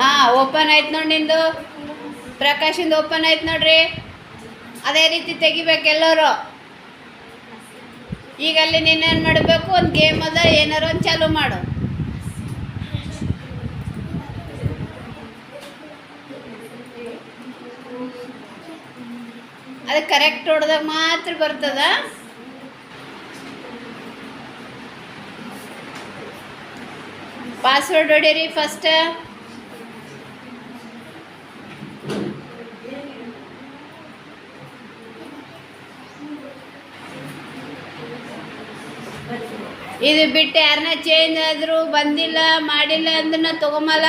ಹಾ ಓಪನ್ ಆಯ್ತು ನೋಡಿ ನಿಂದು. ಪ್ರಕಾಶಿಂದ ಓಪನ್ ಆಯ್ತು ನೋಡ್ರಿ. ಅದೇ ರೀತಿ ತೆಗಿಬೇಕು ಎಲ್ಲರೂ ಈಗ ಅಲ್ಲಿ ನೀನೇನು ಮಾಡಬೇಕು? ಒಂದು ಗೇಮ್ ಅದ, ಏನಾರು ಒಂದು ಚಾಲು ಮಾಡು. ಅದು ಕರೆಕ್ಟ್ ಹೊಡೆದಾಗ ಮಾತ್ರ ಬರ್ತದ. ಪಾಸ್ವರ್ಡ್ ಹೊಡೀರಿ ಫಸ್ಟ್ ಇದು ಬಿಟ್ಟು ಯಾರನ್ನ ಚೇಂಜ್ ಆದರೂ ಬಂದಿಲ್ಲ ಮಾಡಿಲ್ಲ ಅಂದ್ರೆ ತಗೊಂಬಲ್ಲ.